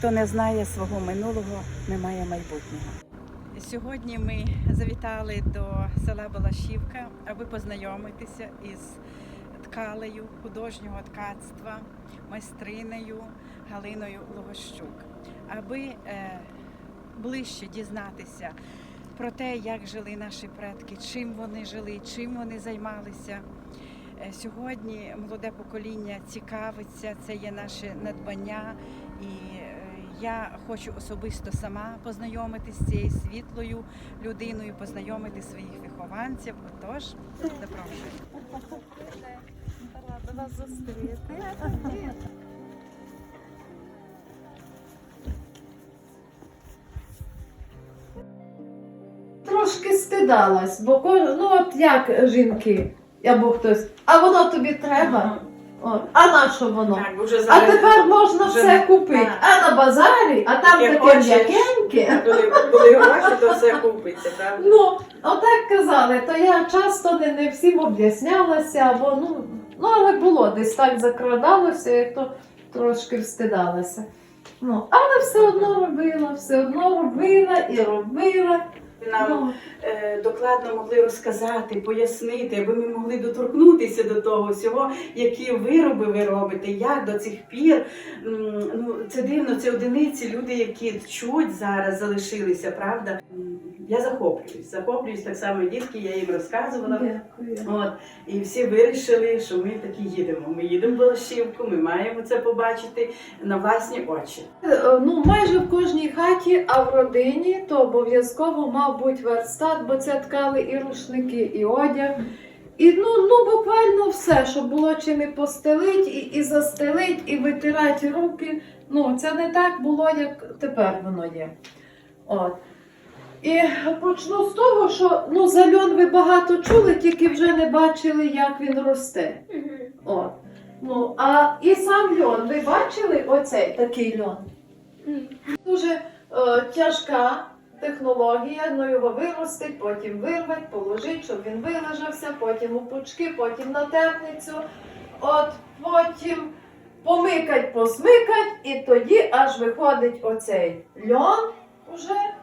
Хто не знає свого минулого, не має майбутнього. Сьогодні ми завітали до села Балашівка, аби познайомитися із ткалею художнього ткацтва, майстринею Галиною Логощук, аби е, ближче дізнатися про те, як жили наші предки, чим вони жили, чим вони займалися. Е, Сьогодні молоде покоління цікавиться, це є наше надбання, і я хочу особисто сама познайомитися з цією світлою людиною, познайомити своїх вихованців. Отож, запрошую. Рада вас зустріти. Трошки стидалась, бо ну от як жінки, або хтось, а воно тобі треба. От. А на що воно? Так, вже А зараз тепер можна вже все не- купити. так. А на базарі, а там таке хочеш. м'якеньке. коли, коли гроші, то все купиться, правда? Ну, отак казали, то я часто не, не всім об'яснялася, або ну, ну, але було десь так закрадалося, як то трошки встидалася. Ну, але все одно робила, все одно робила і робила. Нам Ну, е, докладно могли розказати, пояснити, аби ми могли доторкнутися до того всього, які вироби ви робите, як до цих пір. Ну, це дивно, це одиниці люди, які чуть зараз залишилися, правда? Я захоплююсь, захоплююсь так само дітки, я їм розказувала. дякую. От, і всі вирішили, що ми таки їдемо. Ми їдемо в Балашівку, ми маємо це побачити на власні очі. Е, Ну, майже в кожній хаті, а в родині то обов'язково мав бути верстат, бо це ткали і рушники, і одяг. І ну, ну буквально все, щоб було чим і постелить, і, і застелить, і витирати руки. Ну, це не так було, як тепер воно є. От. І почну з того, що ну, за льон ви багато чули, тільки вже не бачили, як він росте. От. Ну, а і сам льон, ви бачили оцей такий льон? Дуже е, тяжка технологія, ну його виростить, потім вирвать, положить, щоб він вилежався, потім у пучки, потім на темницю, от потім помикать, посмикать, і тоді аж виходить оцей льон уже.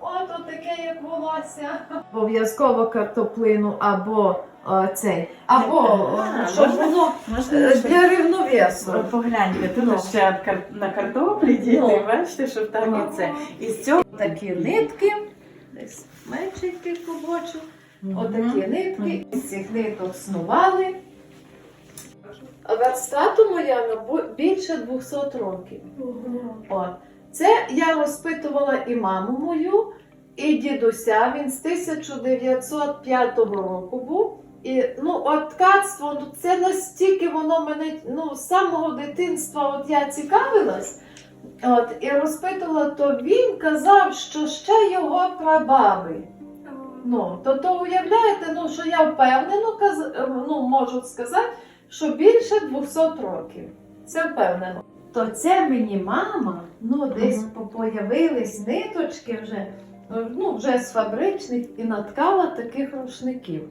От таке, як волосся. Обов'язково картоплину або е, цей, або А, е, щоб можна- воно Можна е, для рівновесу. Погляньте, тут Ну. ще кар- на картоплі діти, Ну. бачите, що так Ну. і це. І з цього Такі нитки, десь меншенький клубочок, отакі нитки, з цих ниток снували. Верстату моя більше 200 років. От. Це я розпитувала і маму мою, і дідуся. Він з 1905 року був. І ну, от ткацтво, ну, це настільки воно мене ну, з самого дитинства от я цікавилась. От, і розпитувала, то він казав, що ще його прабаби. Ну, то, то уявляєте, ну, що я впевнено каз... ну, можу сказати, що більше 200 років. Це впевнено. То це мені мама, ну десь Мгм. появились ниточки вже, ну, вже з фабричних і наткала таких рушників.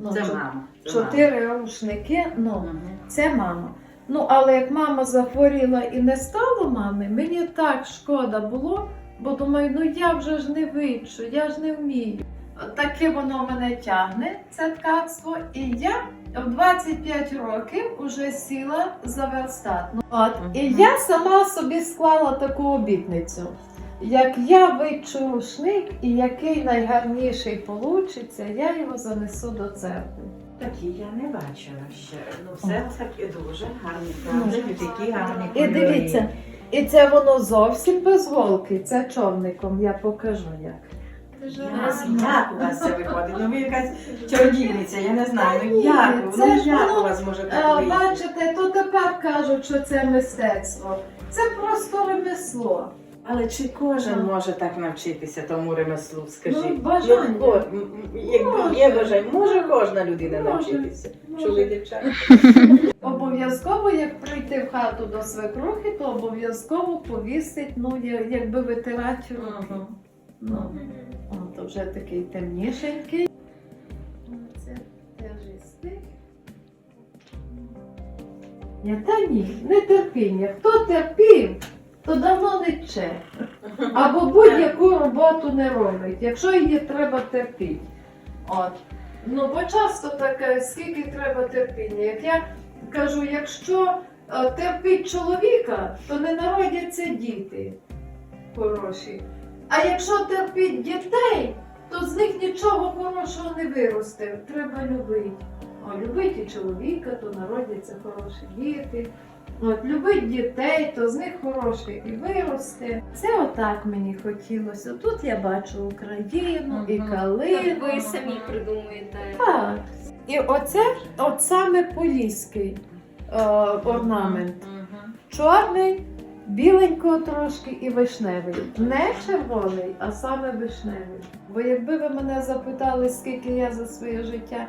Ну, це чо- мама. це Чотири рушники, ну, мама. Мгм. це мама. Ну, але як мама захворіла і не стало мами, мені так шкода було, бо думаю, ну я вже ж не вийду, я ж не вмію. Таке воно мене тягне, це ткацтво, і я в 25 років вже сіла за верстат. Ну, От, і я сама собі склала таку обітницю. Як я вичу рушник і який найгарніший получиться, я його занесу до церкви. Такі я не бачила ще. Ну, все таки дуже гарні, Ну. і такі гарні І дивіться, і це воно зовсім без голки, це човником, я покажу як. Як, у вас це виходить? Ну ви якась чародійниця, я не знаю. Ну як? Ну як у вас може Е, так вийти? Бачите, то тепер кажуть, що це мистецтво. Це просто ремесло. Але чи кожен може так навчитися тому ремеслу, скажіть? Ну, бажання. Ну, от, м, м, якби є Може. бажання, може кожна людина Може. навчитися. Може. Чули дівчата? Обов'язково, як прийти в хату до свекрухи, то обов'язково повісить, ну, я- якби витирати руки. Ну, о, то вже такий темнішенький. Це теж. Я та ні, не терпіння. Хто терпів, то давно не че. Або будь-яку роботу не робить, якщо її треба терпіти. От. Ну, бо часто таке, скільки треба терпіння. Як я кажу, якщо е, терпіть чоловіка, то не народяться діти хороші. А якщо терпіть дітей, то з них нічого хорошого не виросте. Треба любити. О, любить і чоловіка, то народяться хороші діти. От, любить дітей, то з них хороше і виросте. Це отак мені хотілося. Тут я бачу Україну і калину. Ви самі придумуєте. Так. І оце от саме поліський е, орнамент. Чорний, біленького трошки і вишневий. Не червоний, а саме вишневий. Бо якби ви мене запитали, скільки я за своє життя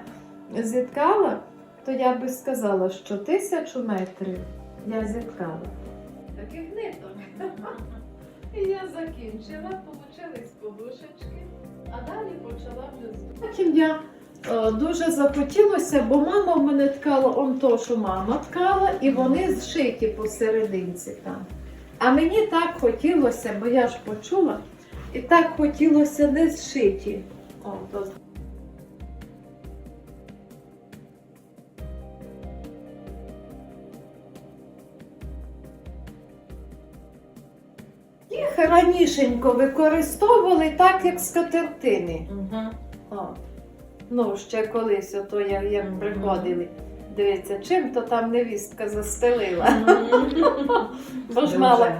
зіткала, то я би сказала, що тисячу метрів я зіткала. Таких ниток. І я закінчила, получились подушечки, а далі почала вже Потім я е, дуже захотілося, бо мама в мене ткала он то, що мама ткала, і вони зшиті посерединці там. А мені так хотілося, бо я ж почула, і так хотілося не зшиті. О, то Їх ранішенько використовували так, як скатертини. О. Ну, ще колись, ото як, як Мгм. приходили. Дивіться, чим то там невістка застелила. Бо ж мала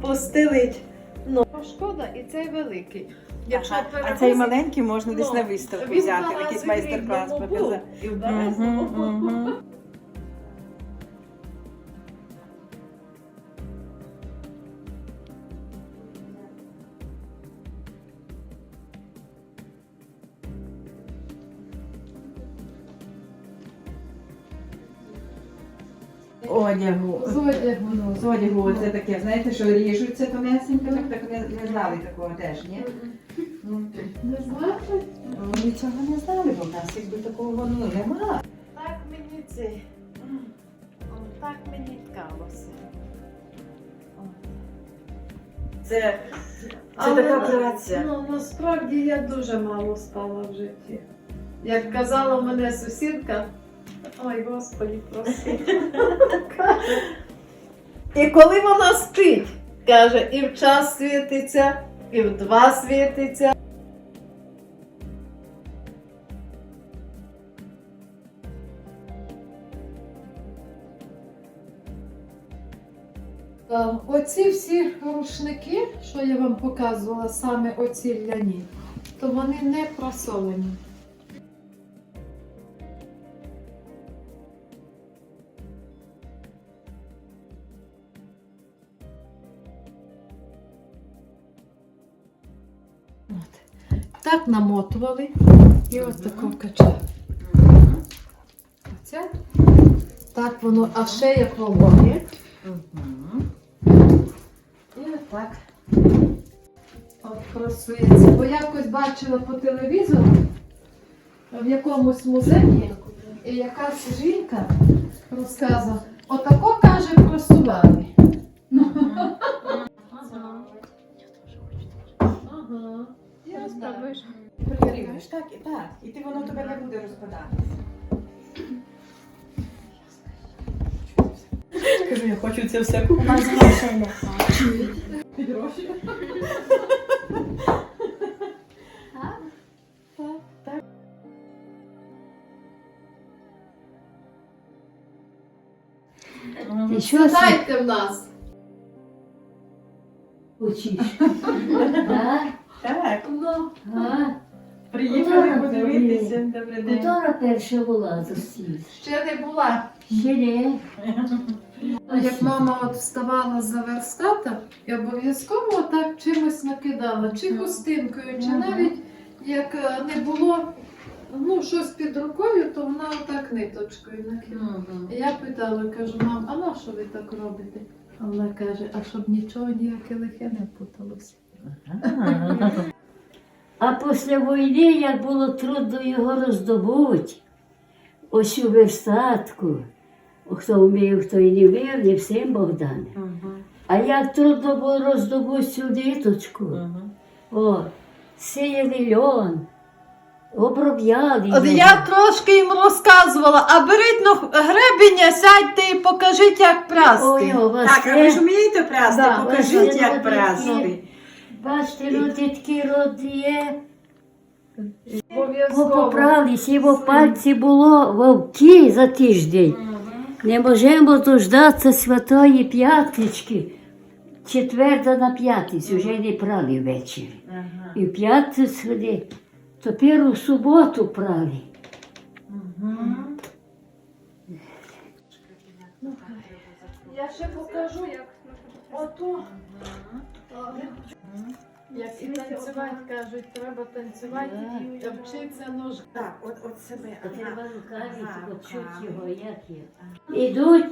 постелить. Ну, шкода, і цей великий. Якщо Ага. А цей маленький можна десь ну, на виставку взяти, в якийсь майстер-клас. І в Березному. Одягу. З одягу, ну. З одягу це таке, знаєте, що ріжуться тонесенько, так, так не, не знали такого теж, ні? Ну, Не знаєте? Вони цього не знали, бо в нас якби такого ну, нема. Так мені це. Так мені ткалося. Це, це Але така на- праця. Ну, насправді я дуже мало спала в житті. Як казала мене сусідка, ой, господи, прости. І коли вона спить, каже, і в час світиться, і в два світиться. Е, Оці всі рушники, що я вам показувала, саме оці ляні, то вони не прасовані. Так намотували і ось тако качали. Оце. Так воно, а ще пологи. Мгм. І отак. От красується. Бо якось бачила по телевізору в якомусь музеї, і якась жінка розказувала, отако каже, просували. Так, і так. І ти воно тебе не буде розпадатися. Кажу, я хочу це все У нас грошей не. Ти що си Сідайте в нас. учиш? Так? Так, Ну, А? Приїхали подивитися. Добрий день. Котора перша була зустріч? ще не була. Ще не. Як мама от вставала за верстата і обов'язково так чимось накидала, чи хустинкою, чи навіть як е, не було ну, щось під рукою, то вона отак ниточкою накидала. Я питала, кажу, мам, а на що ви так робите? А вона каже, а щоб нічого ніяке лихе не путалося. А після війни, як було трудно його роздобути, ось у верстатку, хто вмів, хто і не вмів, не всім Богдане. Мгм. А як трудно було роздобути цю ниточку. О, сіяли льон, обробляли. От його. я трошки їм розказувала, а беріть ну, гребеня, сядьте і покажіть, як прасти. Ой, вас Так, а ви ж вмієте прясти? Да. Покажіть, як такі. Бачите, люди такі род є. Бо Обов'язково. його пальці було вовки за тиждень. Не можемо дождатися Святої П'ятнички. Четверта на п'ятницю, вже не прали ввечері. І в п'ятницю вони, тепер у суботу прали. Я ще покажу, як ото. Як і танцювати кажуть, треба танцювати, і вчитися нож. Так, от, от себе. Треба рукавиці, Ага, от чуть руками. його, як є. Ідуть,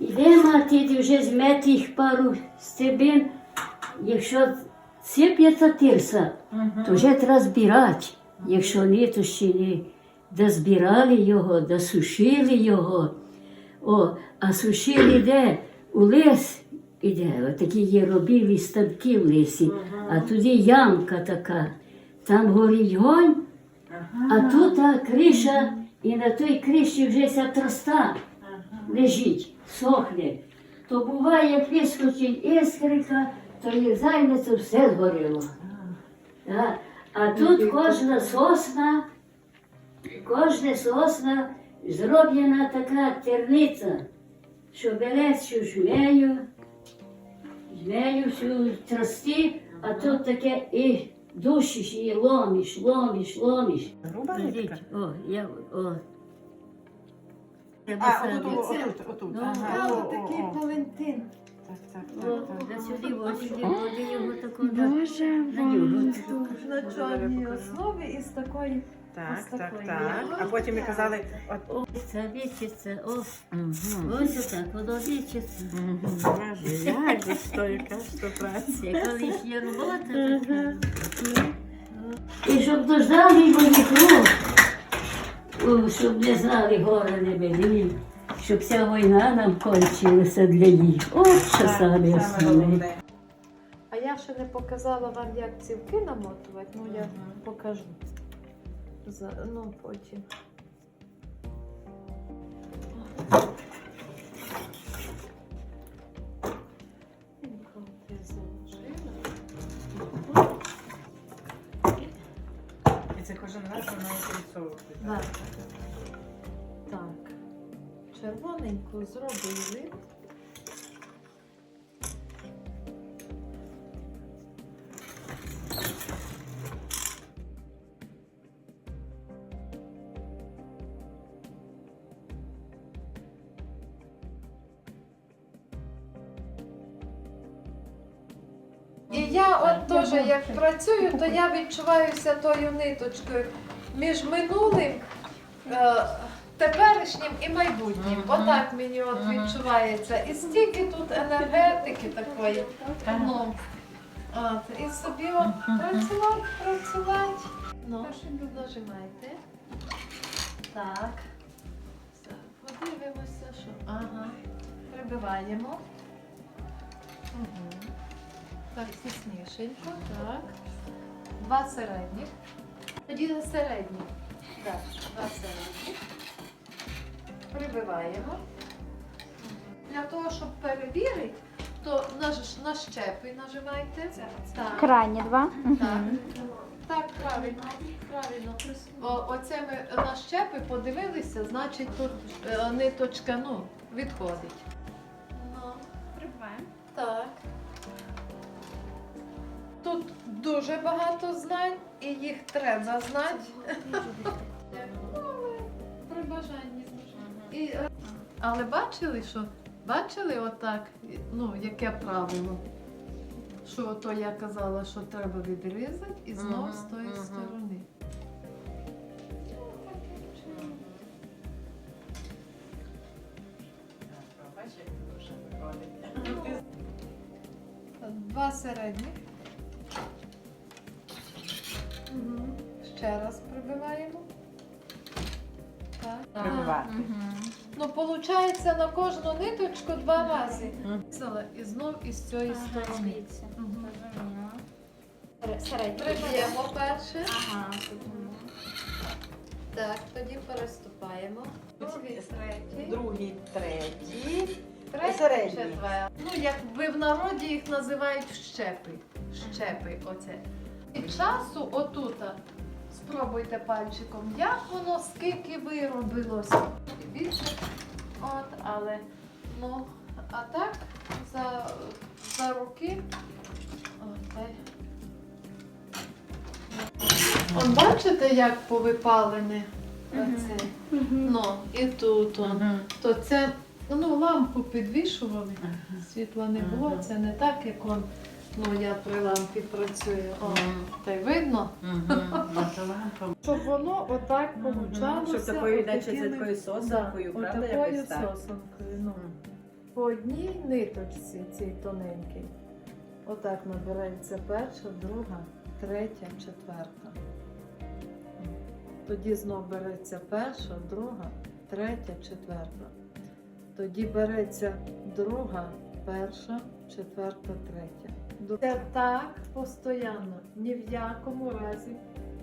іде мати, ти вже змети їх пару стебін. Якщо сип'ється тирса, то вже треба збирати. Якщо ні, то ще не дозбирали його, досушили його. О, а сушили де? У лес іде, отакі є робілі ставки в лісі, а туди ямка така. Там горить гонь, а тут а, криша, і на той криші вже ця троста лежить, сохне. То буває, вискочить іскрика, то їх займеться, все згоріло. Так. А тут кожна сосна, кожна сосна зроблена така терниця, що бере цю жмею, жмею всю трости, а тут таке і душиш, і ломиш, ломиш, ломиш. Груба нитка? О, я, о. А, отут, отут, отут. Ну, Ага, о, такий о. Валентин. Так, так, так, так. да сюди, ось сюди, води його тако на, на нього. На чорній основі із такої. Так, Ось так, такої. так. А потім ми казали, от О, це вічиться, о, ось отак, воно вічиться. Боже, як же ж то, яка ж то праця. Це колишня робота така. І щоб дождали моїх рук, о, щоб не знали гора не били, щоб ця війна нам кончилася для їх. От що саме основне. А я ще не показала вам, як цівки намотувати, ну я покажу. За, ну, потім. І це кожен раз вона відсовувати. Так. Так. Червоненьку зробили. Теж як працюю, то я відчуваюся тою ниточкою між минулим, е, теперішнім і майбутнім. Отак мені от відчувається. І стільки тут енергетики такої. Ну, от, і собі от працювати, працювати. Ну, нажимайте. Так. Все, Подивимося, що. Ага. Прибиваємо. Угу. Так, тіснішенько, так. Два середніх. Тоді на середніх. Так, два середніх. Прибиваємо. Для того, щоб перевірити, то на, щепи нажимайте. Так. Крайні два. Так, так, правильно, правильно. О, оце ми на щепи подивилися, значить тут е, ниточка ну, відходить. Ну, Прибуваємо. так. Дуже багато знань і їх треба знати. При бажанні. І, е, але бачили, що бачили отак, ну, яке правило? Що то я казала, що треба відрізати і знов з тої сторони. Два середніх. Ще раз прибиваємо. Так. Прибивати. Ну, виходить, на кожну ниточку два рази. Взяла І знов із цієї сторони. Мгм. Середньо. Приб'ємо перше. Ага. Так, тоді переступаємо. Другий, третій. Другий, третій. Третій, середній. четвертий. Ну, якби в народі їх називають щепи. Щепи, оце. Від часу отута. Спробуйте пальчиком, як воно, скільки виробилося. Більше. От, але, ну, а так, за, за руки. От, так. Бачите, як повипалене оце? Ну, і тут. он. То це ну, лампу підвішували, світла не було, це не так, як он, ну, я при лампі працюю. О, та й видно, щоб воно отак получалося. Щоб такою, отакими- це такою сосенкою, правда, отакою якось так? сосенкою, ну. По одній ниточці цій тоненькій. Отак набирається перша, друга, третя, четверта. Тоді знов береться перша, друга, третя, четверта. Тоді береться друга, перша, четверта, третя. Це так постійно, ні в якому разі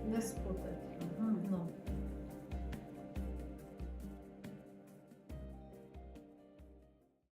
не спутати. Ну.